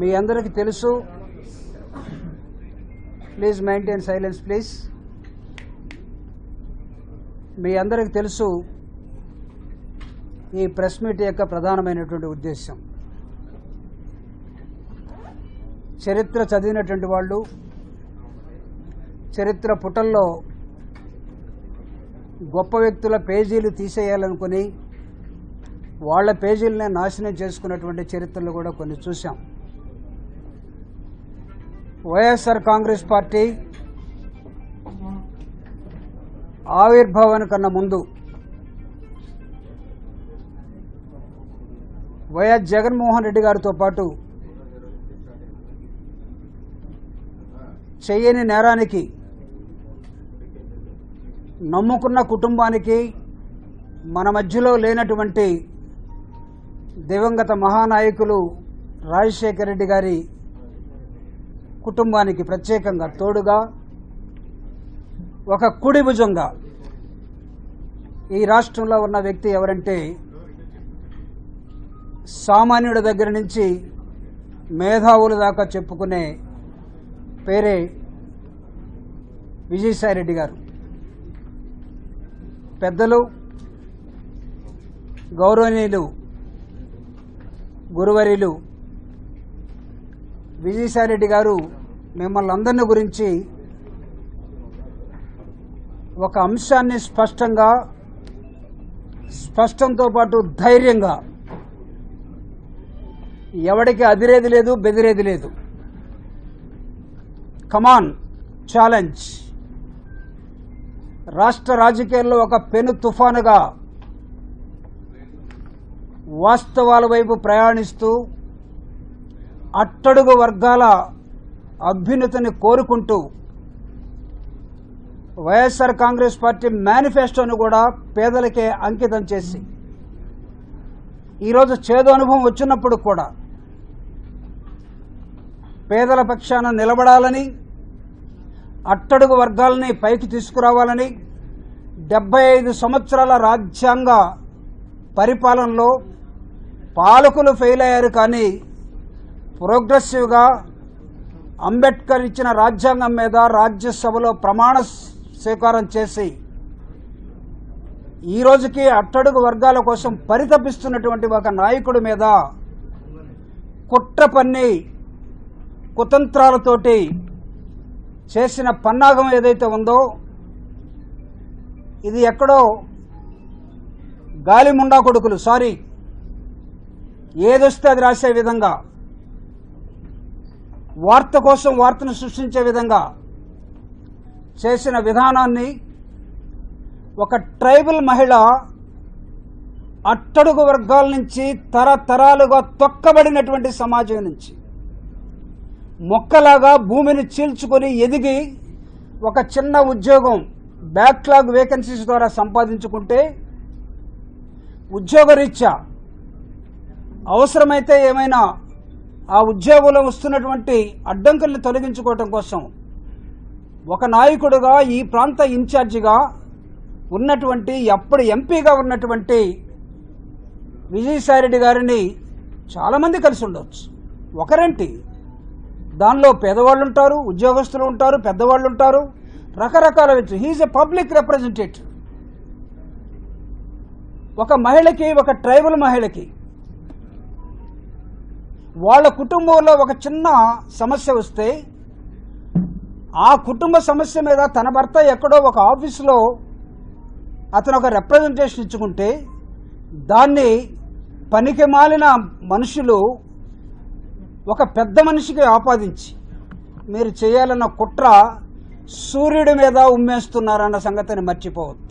మీ అందరికీ తెలుసు. Please maintain silence please మీ అందరికీ తెలుసు ఈ ప్రెస్ మీట్ యొక్క ప్రధానమైనటువంటి ఉద్దేశం చరిత్ర చదివినటువంటి వాళ్ళు చరిత్ర పుటల్లో గొప్ప వ్యక్తుల పేజీలు తీసేయాలనుకుని వాళ్ళ పేజీలనే నాశనం చేసుకున్నటువంటి చరిత్రలు కూడా కొన్ని చూసాం వైఎస్ఆర్ కాంగ్రెస్ పార్టీ ఆవిర్భావానికన్నా ముందు వైఎస్ జగన్మోహన్ రెడ్డి గారితో పాటు చేయని నేరానికి నమ్ముకున్న కుటుంబానికి మన మధ్యలో లేనటువంటి దివంగత మహానాయకులు రాజశేఖర రెడ్డి గారి కుటుంబానికి ప్రత్యేకంగా తోడుగా ఒక కుడి భుజంగా. ఈ రాష్ట్రంలో ఉన్న వ్యక్తి ఎవరంటే సామాన్యుడి దగ్గర నుంచి మేధావుల దాకా చెప్పుకునే పేరే విజయసాయిరెడ్డి గారు. పెద్దలు గౌరవనీయులు గురువరిలు విజయసాయిరెడ్డి గారు మిమ్మల్ని అందరిని గురించి ఒక అంశాన్ని స్పష్టంగా స్పష్టంతో పాటు ధైర్యంగా. ఎవడికి అదిరేది లేదు బెదిరేది లేదు. కమాన్ ఛాలెంజ్ రాష్ట్ర రాజకీయాల్లో ఒక పెను తుఫానుగా వాస్తవాల వైపు ప్రయాణిస్తూ అట్టడుగు వర్గాల అభ్యున్నతిని కోరుకుంటూ వైఎస్ఆర్ కాంగ్రెస్ పార్టీ మేనిఫెస్టోను కూడా పేదలకే అంకితం చేసి ఈరోజు చేదు అనుభవం వచ్చినప్పుడు కూడా పేదల పక్షాన నిలబడాలని అట్టడుగు వర్గాలని పైకి తీసుకురావాలని డెబ్బై ఐదు సంవత్సరాల రాజ్యాంగ పరిపాలనలో పాలకులు ఫెయిల్ అయ్యారు కానీ ప్రోగ్రెసివ్గా అంబేద్కర్ ఇచ్చిన రాజ్యాంగం మీద రాజ్యసభలో ప్రమాణ స్వీకారం చేసి ఈ రోజుకి అట్టడుగు వర్గాల కోసం పరితపిస్తున్నటువంటి ఒక నాయకుడి మీద కుట్ర పన్ని కుతంత్రాలతోటి చేసిన పన్నాగం ఏదైతే ఉందో ఇది ఎక్కడో గాలి ముండా కొడుకులు సారీ ఏదొస్తే అది రాసే విధంగా వార్త కోసం వార్తను సృష్టించే విధంగా చేసిన విధానాన్ని ఒక ట్రైబల్ మహిళ అట్టడుగు వర్గాల నుంచి తరతరాలుగా తొక్కబడినటువంటి సమాజం నుంచి మొక్కలాగా భూమిని చీల్చుకొని ఎదిగి ఒక చిన్న ఉద్యోగం బ్యాక్లాగ్ వేకెన్సీస్ ద్వారా సంపాదించుకుంటే ఉద్యోగరీత్యా అవసరమైతే ఏమైనా ఆ ఉద్యోగంలో వస్తున్నటువంటి అడ్డంకుల్ని తొలగించుకోవటం కోసం ఒక నాయకుడుగా ఈ ప్రాంత ఇన్ఛార్జిగా ఉన్నటువంటి అప్పుడు ఎంపీగా ఉన్నటువంటి విజయసాయిరెడ్డి గారిని చాలామంది కలిసి ఉండవచ్చు ఒకరేంటి? దానిలో పేదవాళ్ళు ఉంటారు ఉద్యోగస్తులు ఉంటారు పెద్దవాళ్ళు ఉంటారు రకరకాల వ్యక్తులు. హీఈస్ ఎ పబ్లిక్ రిప్రజెంటేటివ్ ఒక మహిళకి ఒక ట్రైబల్ మహిళకి వాళ్ళ కుటుంబంలో ఒక చిన్న సమస్య వస్తే ఆ కుటుంబ సమస్య మీద తన భర్త ఎక్కడో ఒక ఆఫీసులో అతను ఒక రిప్రజెంటేషన్ ఇచ్చుకుంటే దాన్ని పనికి మాలిన మనుషులు ఒక పెద్ద మనిషికి ఆపాదించి మీరు చేయాలన్న కుట్ర సూర్యుడి మీద ఉమ్మేస్తున్నారన్న సంగతిని మర్చిపోవద్దు.